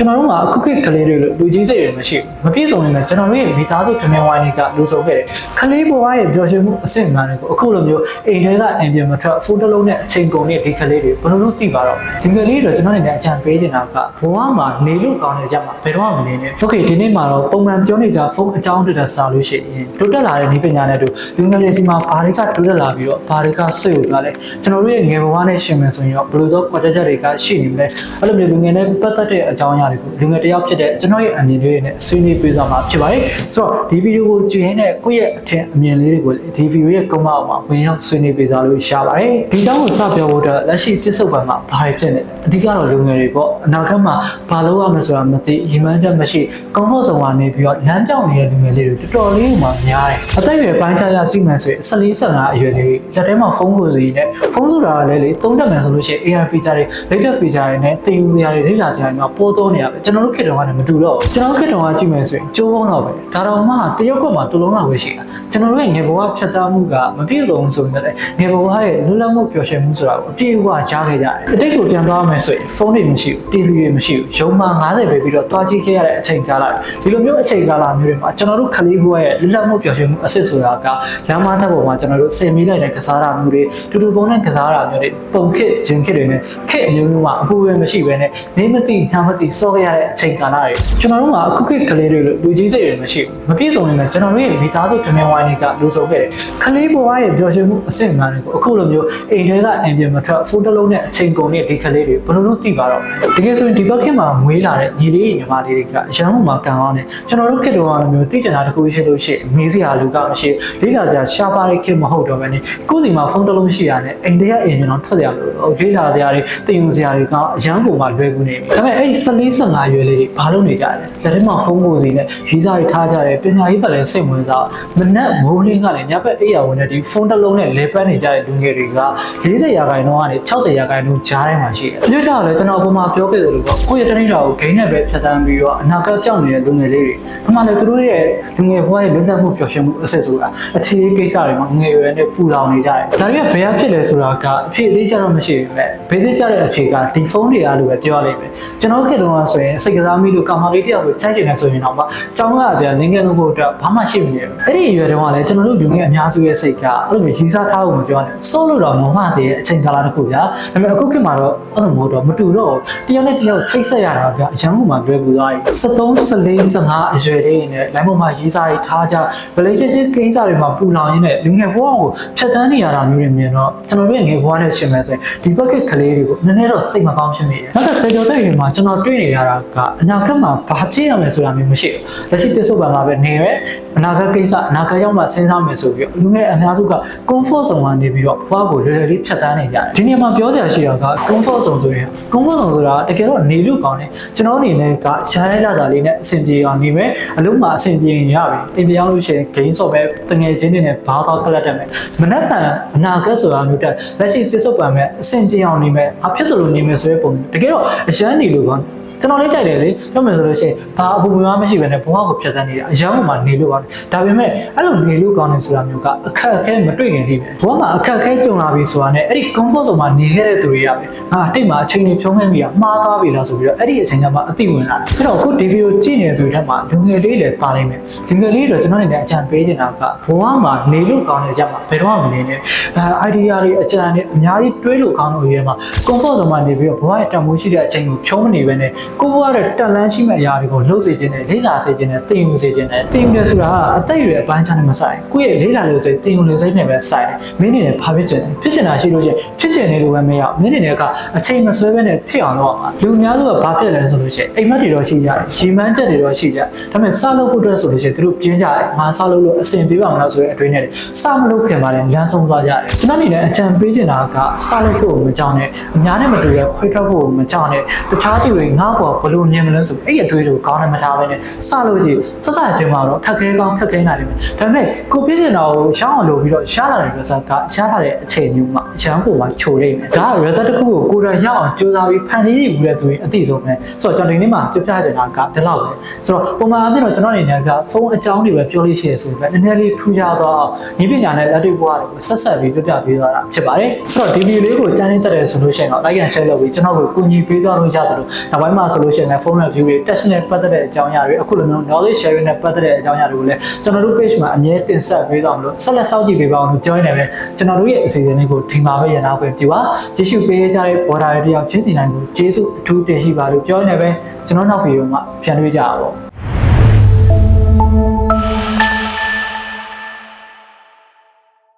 ကျွန်တော်တို့ကအခုခေတ်ကလေးတွေလို့လူကြီးစိတ်တွေမရှိဘူးမပြည့်စုံနေတယ်ကျွန်တော်တို့ရဲ့မိသားစုထမင်းဝိုင်းတွေကလူဆုံးခဲ့တယ်ကလေးဘဝရဲ့ပျော်ရွှင်မှုအဆင့်အမှန်တွေကိုအခုလိုမျိုးအိမ်ထဲကအင်ပြန်မထွက်ဖုန်းတစ်လုံးနဲ့အချိန်ကုန်တဲ့ဒီကလေးတွေဘယ်လိုလုပ်သိပါတော့ဒီကလေးတွေကျွန်တော်အနေနဲ့အကြံပေးချင်တာကဘဝမှာနေလို့ကောင်းတဲ့ကြမှာဘယ်တော့မှမနေနဲ့โอเคဒီနေ့မှာတော့ပုံမှန်ပြောနေကြဖုန်းအကြောင်းတက်စားလို့ရှိရင်တိုးတက်လာတဲ့ဒီပညာနဲ့တို့လူငယ်တွေစီမှာဘာတွေကတိုးတက်လာပြီးတော့ဘာတွေကဆွေးသွားလဲကျွန်တော်တို့ရဲ့ငယ်ဘဝနဲ့ရှင်မယ်ဆိုရင်တော့ဘယ်လိုသောကွက်တက်ချက်တွေကရှိနေမလဲအဲ့လိုမျိုးလူငယ်နဲ့ပတ်သက်တဲ့အကြောင်းအရာ တွေကိုလူငယ်တစ်ယောက်ဖြစ်တဲ့ကျွန်တော်ရဲ့အမြင်လေးတွေနဲ့ဆွေးနွေးပေးသွားမှာဖြစ်ပါတယ်ဆိုတော့ဒီဗီဒီယိုကိုကြည့်ရင်းနဲ့ကိုယ့်ရဲ့အထင်အမြင်လေးတွေကိုဒီဗီဒီယိုရဲ့ကုမ္ပအောက်မှာဝင်ရောက်ဆွေးနွေးပေးသွားလို့ရပါတယ်ဒီအကြောင်းကိုစပြောဖို့အတွက်လက်ရှိပြစ္ဆုတ်ပံမှာဘာတွေဖြစ်နေလဲအဓိကတော့လူငယ်တွေပေါ့အနာဂတ်မှာဘာလုပ်ရမလဲဆိုတာမသိရည်မှန်းချက်မရှိကောင်းဖို့ဆောင်ကနေပြီးတော့လမ်းပြောင်းနေတဲ့လူငယ်လေးတွေတော်တော်လေးမှများတယ်အသက်အရွယ်ပိုင်းခြားခြားကြည့်မှဆိုရင်14 15အရွယ်လေးလက်ထဲမှာဖုန်းကိုစီနဲ့ဖုန်းဆိုတာကလည်းလေသုံးတက်မယ်ဆိုလို့ရှိရင် AI feature တွေ latest feature တွေနဲ့တင်ယူစရာတွေလေ့လာစရာတွေမှာပိုးသုံးနေရပဲကျွန်တော်တို့ခေတ်တုန်းကလည်းမတူတော့ဘူးကျွန်တော်တို့ခေတ်တုန်းကကြည့်မယ်ဆိုရင်ကျိုးပေါင်းတော့ပဲဒါတော့မှတရုတ်ကမှတစ်လုံးလောက်ပဲရှိတာကျွန်တော်တို့ရဲ့ငယ်ဘဝဖြတ်သန်းမှုကမပြည့်စုံဆိုရင်လည်းငယ်ဘဝရဲ့လွတ်လပ်မှုပျော်ရွှင်မှုဆိုတာကိုအပြည့်အဝကြားခဲ့ကြတယ်အတိတ်ကိုပြန်သွားမယ်ဆိုရင်ဖုန်းတွေမရှိဘူး TV တွေမရှိဘူးရုံမှ90ပဲပြီးတော့တွားကြည့်ခဲ့ရတဲ့အချိန်ကာလဒီလိုမျိုးအချိန်ကာလမျိုးတွေမှာကျွန်တော်တို့ခလေးဘဝရဲ့လွတ်လပ်မှုပျော်ရွှင်မှုအစစ်ဆိုတာကလမ်းမနှက်ပေါ်မှာကျွန်တော်တို့ဆင်မိလိုက်တဲ့ကစားတာမျိုးတွေတူတူပုံနဲ့ကစားတာမျိုးတွေပုံခစ်ဂျင်ခစ်တွေနဲ့ခက်အမျိုးမျိုးမှာအပူပဲမရှိဘဲနဲ့နေမသိညာမသိစောခဲ့ရတဲ့အချိန်ကာလတွေကျွန်တော်တို့ကအခုခေတ်ကလေးတွေလို့လူကြီးစိတ်တွေမရှိဘူးမပြည့်စုံနေတယ်ကျွန်တော်တို့ရဲ့မိသားစုထမင်းဝိုင်းတွေကလူဆုံးခဲ့တယ်ခလေးဘဝရဲ့ပျော်ရွှင်မှုအစစ်အမှန်တွေကိုအခုလိုမျိုးအိမ်ထဲကအင်ပြန်မထွက်ဖုန်းတစ်လုံးနဲ့အချိန်ကုန်တဲ့ဒီကလေးတွေဘယ်လိုလုပ်သိပါတော့မလဲတကယ်ဆိုရင်ဒီဘက်ခင်မှာမွေးလာတဲ့ညီလေးညီမလေးတွေကအရန်မှမှာကံကောင်းတယ်ကျွန်တော်တို့ခေတ်တုန်းကမျိုးသိချင်တာတစ်ခုရှိလို့ရှိရင်မေးစရာလူကမရှိလေးလာစရာရှားပါတဲ့ခေတ်မဟုတ်တော့ဘဲနဲ့ကိုယ်စီမှာဖုန်းတစ်လုံးရှိရတယ်အိမ်ထဲကအိမ်ပြန်တော့ထွက်ရမလို့တော့လေးလာစရာတွေတင်ယူစရာတွေကအရန်ပုံမှာလွယ်ကူနေပြီဒါပေမဲ့အဲ့ဒီ14 15ရွယ်လေးတွေဘာလုပ်နေကြလဲလက်ထဲမှာဖုန်းကိုစီနဲ့ရေးစားတွေထားကြတယ်ပညာရေးပတ်လည်းစိတ်ဝင်စားမနက်မိုးလင်းကလည်းညဘက်အိပ်ရဝင်တဲ့ဒီဖုန်းတစ်လုံးနဲ့လဲပတ်နေကြတဲ့လူငယ်တွေက40ရာခိုင်နှုန်းကနေ60ရာခိုင်နှုန်းကြားထဲမှာရှိတယ်။ဒီတော့လည်းကျွန်တော်ပုံမှန်ပြောခဲ့သလိုပေါ့ကိုယ့်ရဲ့တနေ့တာကိုဂိမ်းနဲ့ပဲဖြတ်တန်းပြီးတော့အနာဂတ်ပြောင်းနေတဲ့လူငယ်လေးတွေဒီမှာလည်းသူတို့ရဲ့လူငယ်ဘဝရဲ့လွတ်လပ်မှုပျော်ရွှင်မှုအစစ်ဆိုတာအခြေအကိစ္စတွေမှာငယ်ရွယ်နဲ့ပူလောင်နေကြတယ်။ဒါတွေကဘယ်အဖြစ်လဲဆိုတာကအဖြစ်အလေးကျတော့မရှိဘူးပဲ။ basic ကျတဲ့အဖြစ်ကဒီဖုန်းတွေအားလို့ပဲပြောရလိမ့်မယ်။ကျွန်တော်ခေတ်တုန်းကဆိုရင်စိတ်ကစားမိလို့ကောင်မလေးတယောက်ကိုချိန်ချင်တယ်ဆိုရင်တော့ကျောင်းကပြန်လင်းခဲ့လို့ဖို့အတွက်ဘာမှရှိမနေဘူး။အဲ့ဒီအရွယ်တုန်းကလည်းကျွန်တော်တို့လူငယ်အများစုရဲ့စိတ်ကအဲ့လိုမျိုးရီးစားထားဖို့မပြောနဲ့။စိုးလို့တော့မမှသေးတဲ့အချိန်ကာလတစ်ခုဗျာ။ဒါပေမဲ့အခုခေတ်မှာတော့အဲ့လိုမဟုတ်တော့မတူတော့ဘူးတယောက်နဲ့တယောက်ချိတ်ဆက်ရတာဗျာအရန်မှလွယ်ကူသွားပြီ73 14 15အရွယ်လေးနဲ့ line ပေါ်မှာရေးစားရေးထားကြ relationship ကိစ္စတွေမှာပူလောင်ရင်းနဲ့လူငယ်ဘဝကိုဖြတ်တန်းနေရတာမျိုးတွေမြင်တော့ကျွန်တော်တို့ရဲ့ငယ်ဘဝနဲ့ရှင်မယ်ဆိုရင်ဒီ bucket ကလေးတွေကိုနည်းနည်းတော့စိတ်မကောင်းဖြစ်မိတယ်နောက်တစ်ဆယ်ကျော်တဲ့ရင်မှာကျွန်တော်တွေ့နေရတာကအနာဂတ်မှာဘာဖြစ်ရမလဲဆိုတာမျိုးမရှိဘူးလက်ရှိတစ်စုပ်ပံမှာပဲနေရဲအနာဂတ်ကိစ္စအနာဂတ်ရောက်မှစဉ်းစားမယ်ဆိုပြီးတော့လူငယ်အများစုက comfort zone မှာနေပြီးတော့ဘဝကိုလွယ်လွယ်လေးဖြတ်တန်းနေကြတယ်ဒီနေရာမှာပြောစရာရှိတာက comfort zone ဆိုရင် comfort zone ဆိုတာတကယ်တော့နေလို့ကောင်းတယ်ကျွန်တော်အနေနဲ့ကရှားရဲလာတာလေးနဲ့အဆင်ပြေအောင်နေမယ်အလုံးမှာအဆင်ပြေရင်ရပြီအိမ်ပြောင်းလို့ရှိရင် gain ဆော့ပဲတငယ်ချင်းတွေနဲ့ဘာသာကလတ်တက်မယ်မနက်ဖြန်အနာဂတ်ဆိုတာမျိုးတက်လက်ရှိပြစ္ဆုတ်ပံမဲ့အဆင်ပြေအောင်နေမယ်အဖြစ်သလိုနေမယ်ဆိုတဲ့ပုံတကယ်တော့အရန်နေလို့ကောင်း ကျွန်တော်လေးကြိုက်တယ်လေပြောမယ်ဆိုလို့ရှိရင်ဘာအပူပင်မှမရှိဘဲနဲ့ဘဝကိုဖြတ်သန်းနေတာအရန်မှနေလို့ကောင်းတယ်ဒါပေမဲ့အဲ့လိုနေလို့ကောင်းတယ်ဆိုတာမျိုးကအခက်အခဲမတွေ့ခင်တည်းပဲဘဝမှာအခက်အခဲကြုံလာပြီဆိုတာနဲ့အဲ့ဒီ comfort zone မှာနေခဲ့တဲ့သူတွေကပဲဟာတိတ်မှာအချိန်ကြီးဖြုံးခဲ့မိတာမှားသွားပြီလားဆိုပြီးတော့အဲ့ဒီအချိန်ကမှအသိဝင်လာတယ်အဲ့တော့အခုဒီဗီဒီယိုကြည့်နေတဲ့သူတွေထက်မှာလူငယ်လေးလည်းပါနိုင်မယ်လူငယ်လေးတော့ကျွန်တော်အနေနဲ့အကြံပေးချင်တာကဘဝမှာနေလို့ကောင်းတဲ့ကြမှာဘယ်တော့မှမနေနဲ့အဲ idea တွေအကြံတွေအများကြီးတွေးလို့ကောင်းလို့ရဲမှာ comfort zone မှာနေပြီးတော့ဘဝရဲ့တန်ဖိုးရှိတဲ့အချိန်ကိုဖြုံးမနေဘဲနဲ့ကိုယ့်ဘဝရဲ့တက်လန်းရှိမဲ့အရာတွေကိုလှုပ်စေခြင်းနဲ့လေ့လာစေခြင်းနဲ့သင်ယူစေခြင်းနဲ့သင်ယူတယ်ဆိုတာကအသက်အရွယ်အပိုင်းခြားနဲ့မဆိုင်ကိုယ့်ရဲ့လေ့လာလို့စိတ်သင်ယူလို့စိတ်နဲ့ပဲဆိုင်တယ်မင်းအနေနဲ့ဘာဖြစ်ချင်လဲဖြစ်ချင်တာရှိလို့ရှိရင်ဖြစ်ချင်နေလို့ပဲမရမင်းအနေနဲ့ကအချိန်မဆွဲဘဲနဲ့ဖြစ်အောင်လုပ်အောင်လူများစုကဘာဖြစ်လဲဆိုလို့ရှိရင်အိမ်မက်တွေတော့ရှိကြတယ်ရီမန်းချက်တွေတော့ရှိကြတယ်ဒါပေမဲ့စလုပ်ဖို့အတွက်ဆိုလို့ရှိရင်သူတို့ပြင်းကြတယ်ငါစလုပ်လို့အဆင်ပြေပါမလားဆိုတဲ့အတွေ့နဲ့စမလုပ်ခင်ပါလေလမ်းဆုံးသွားကြတယ်ကျွန်တော်အနေနဲ့အကြံပေးချင်တာကစလုပ်ဖို့မကြောက်နဲ့အများနဲ့မတူရခွဲထွက်ဖို့မကြောက်နဲ့တခြားသူတွေငါ့ဘောဘလို့မြင်မလဲဆိုအဲ့အတွေ့တွေကိုကောင်းနေမထားပဲနဲ့စလို့ကြည့်စစချင်းမှာတော့ခက်ခဲကောင်းခက်ခဲနိုင်တယ်ဒါပေမဲ့ကိုပြည့်တင်တာကိုရှောင်းအောင်လုပ်ပြီးတော့ရှားလာတဲ့ result ကရှားလာတဲ့အချိန်မျိုးမှာအချမ်းကိုမှချိုရိမ့်မယ်ဒါက result တစ်ခုကိုကိုယ်တိုင်ရအောင်ကြိုးစားပြီးဖန်တီးရယူတဲ့သူတွေအသိဆုံးပဲဆိုတော့ကျွန်တော်ဒီနေ့မှာပြပြချင်တာကဒီလောက်ပဲဆိုတော့ပုံမှန်အပြင်တော့ကျွန်တော်အနေနဲ့ကဖုန်းအကြောင်းတွေပဲပြောလို့ရှိရဆိုပဲနည်းနည်းလေးထူးခြားသွားအောင်ဒီပညာနဲ့လက်တွေ့ဘဝတွေကိုဆက်ဆက်ပြီးပြပြပေးသွားတာဖြစ်ပါတယ်ဆိုတော့ဒီဗီဒီယိုလေးကိုကြမ်းနေတတ်တယ်ဆိုလို့ရှိရင်တော့ like and share လုပ်ပြီးကျွန်တော်ကိုကူညီပေးသွားလို့ရတယ်လို့နောက်ပိုင်းမှာဆိုလို့ရှိရင်လည်း phone review တွေ test နဲ့ပတ်သက်တဲ့အကြောင်းအရာတွေအခုလိုမျိုး knowledge sharing နဲ့ပတ်သက်တဲ့အကြောင်းအရာတွေကိုလည်းကျွန်တော်တို့ page မှာအမြဲတင်ဆက်ပေးသွားမလို့ဆက်လက်စောင့်ကြည့်ပေးပါအောင်လို့ပြောနေတယ်ကျွန်တော်တို့ရဲ့အစီအစဉ်လေးကိုဒီမှာပဲရနာခွင့်ပြုပါကြည့်ရှုပေးကြတဲ့ border တွေတယောက်ချင်းစီတိုင်းကိုကျေးဇူးအထူးတင်ရှိပါလို့ပြောနေပဲကျွန်တော်နောက်ဗီဒီယိုမှာပြန်တွေ့ကြပါတော့